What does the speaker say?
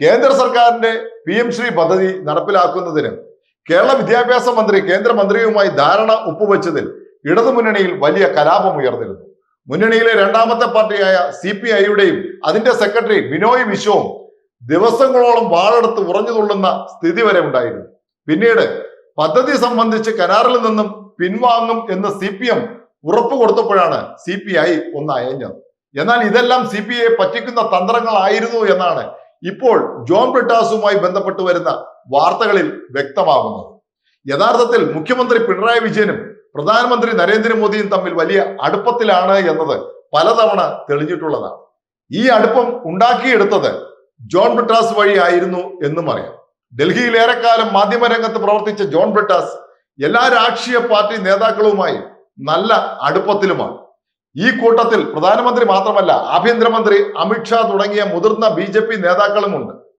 കേന്ദ്ര സർക്കാരിന്റെ P M Shri പദ്ധതി നടപ്പിലാക്കുന്നതിന് കേരള വിദ്യാഭ്യാസ മന്ത്രി കേന്ദ്രമന്ത്രിയുമായി ധാരണ ഒപ്പുവെച്ചതിൽ ഇടതുമുന്നണിയിൽ വലിയ കലാപം ഉയർന്നിരുന്നു. മുന്നണിയിലെ രണ്ടാമത്തെ പാർട്ടിയായ സി പി ഐയുടെയും അതിന്റെ സെക്രട്ടറി ബിനോയ് വിശ്വവും ദിവസങ്ങളോളം വാളെടുത്ത് ഉറഞ്ഞു തുള്ളുന്ന സ്ഥിതി വരെ ഉണ്ടായിരുന്നു. പിന്നീട് പദ്ധതി സംബന്ധിച്ച് കരാറിൽ നിന്നും പിൻവാങ്ങും എന്ന് സി പി എം ഉറപ്പ് കൊടുത്തപ്പോഴാണ് സി പി ഐ ഒന്ന് അയഞ്ഞത് എന്നാൽ ഇതെല്ലാം സി പി ഐ പറ്റിക്കുന്ന തന്ത്രങ്ങളായിരുന്നു എന്നാണ് ഇപ്പോൾ ജോൺ ബ്രിട്ടാസുമായി ബന്ധപ്പെട്ട് വരുന്ന വാർത്തകളിൽ വ്യക്തമാകുന്നത് യഥാർത്ഥത്തിൽ മുഖ്യമന്ത്രി പിണറായി വിജയനും പ്രധാനമന്ത്രി നരേന്ദ്രമോദിയും തമ്മിൽ വലിയ അടുപ്പത്തിലാണ് എന്നത് പലതവണ തെളിഞ്ഞിട്ടുള്ളതാണ്. ഈ അടുപ്പം ഉണ്ടാക്കിയെടുത്തത് ജോൺ ബ്രിട്ടാസ് വഴിയായിരുന്നു എന്നും അറിയാം ഡൽഹിയിൽ ഏറെക്കാലം മാധ്യമരംഗത്ത് പ്രവർത്തിച്ച ജോൺ ബ്രിട്ടാസ് എല്ലാ രാഷ്ട്രീയ പാർട്ടി നേതാക്കളുമായി നല്ല അടുപ്പത്തിലുമാണ്. ഈ കൂട്ടത്തിൽ പ്രധാനമന്ത്രി മാത്രമല്ല ആഭ്യന്തരമന്ത്രി അമിത്ഷാ തുടങ്ങിയ മുതിർന്ന ബി നേതാക്കളുമുണ്ട്.